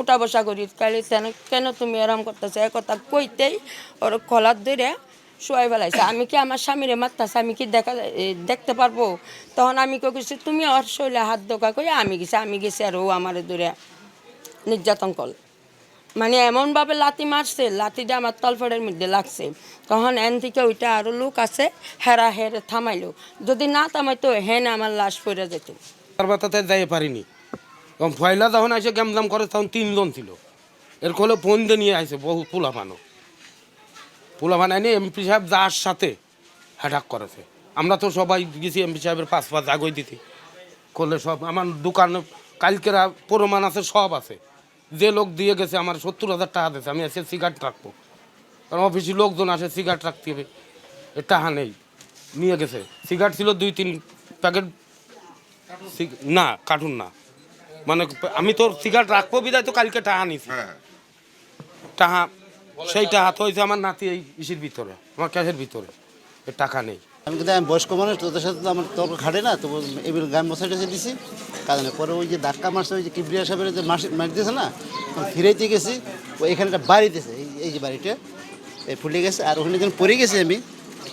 উঠা বসা করি। কালি কেন তুমি আরাম করতেছো? এ কথা কইতেই ওর কলার ধরে শুয়াই বেলাইছে আমি কি আমার স্বামীরে মারতেছে? আমি কি দেখা দেখতে পারব? তখন আমি কই গেছি, তুমি ওর শৈলে হাত দোকা কই আমি গেছি আমি গেছি আর ও আমার ধরে নির্যাতন কল মানে এমনভাবে লাতি মারছে লাতিটা আমার তলফেডের মধ্যে লাগছে। তখন এন থেকে ওইটা আরও লোক আছে, হেরা হেরে থামাইলো। যদি না থামাইতো, হেন আমার লাশ পড়ে যেত। তার বাতাতে যাই পারিনি। এবং পয়লা যখন এসে গ্যামজাম করে, তখন তিনজন ছিল। এর কোলে ফোন দিয়ে নিয়ে আসে বহু পোলাপানো পোলাপান এনে এমপি সাহেব যার সাথে হ্যাটাক করেছে। আমরা তো সবাই গেছি এমপি সাহেবের পাঁচ পাঁচ আগই দিতে। করলে সব, আমার দোকান, কালকেরা প্রমাণ আছে, সব আছে। যে লোক দিয়ে গেছে আমার সত্তর হাজার টাকা দিয়েছে আমি এসে সিগারেট রাখব। কারণ অফিসে লোকজন আসে সিগারেট রাখতে হবে। এ টাকা নেই নিয়ে গেছে। সিগারেট ছিল দুই তিন প্যাকেট না কার্টুন না। মানে আমি তোর সিগারেট রাখব বিদায় তো কালকে টাহা নিছি টাহা সেই টাহা তো হয়েছে আমার নাতি এই ইসির ভিতরে আমার ক্যাশের ভিতরে। টাকা নেই। আমি কিন্তু আমি বয়স্ক মানুষ তোদের সাথে তো আমার তর্ক খাটে না তো এবার গান বসাইতে এসে দিছি। কারণ পরে ওই যে ধাক্কা মারছে ওই যে কিবরিয়া সাহেবের যে মাস মার দিয়েছে না ফিরাইতে গেছি ও এখানে একটা বাড়ি দিয়েছে এই এই যে বাড়িটা এই ফুটে গেছে আর ওখানে যখন পড়ে গেছি আমি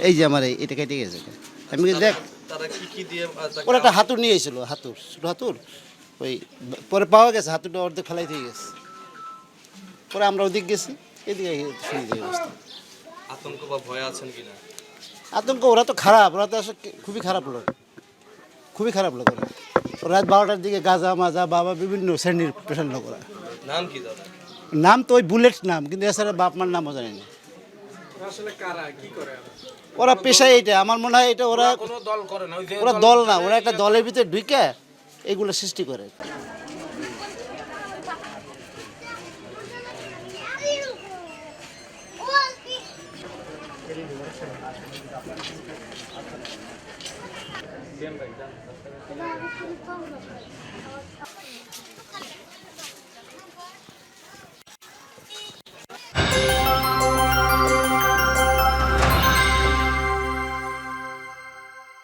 এই যে আমার এই এটা কেটে গেছে। আমি দেখ ওরা একটা হাতুর নিয়ে এসেছিল হাতুর ছোটো হাতুর ওই পরে পাওয়া গেছে হাতুরটা অর্ধেক ফেলাই দিয়ে গেছে। পরে আমরা ওদিক গেছি এদিকে শুনে দিয়ে আতঙ্ক বা ভয় আছেন কিনা? আতঙ্ক ওরা তো খারাপ ওরা তো আসলে খুবই খারাপ লোক। খুবই খারাপ লোক ওরা। রাত বারোটার দিকে গাজা মাজা বাবা বিভিন্ন শ্রেণির পেশার লোক ওরা। নাম কি নাম তো ওই বুলেট নাম কিন্তু এছাড়া বাপ মার নামও জানি না। ওরা পেশায় এইটা আমার মনে হয় এটা ওরা কোনো দল করে না ওই যে ওরা দল না ওরা একটা দলের ভিতরে ঢুকে এগুলো সৃষ্টি করে। सेम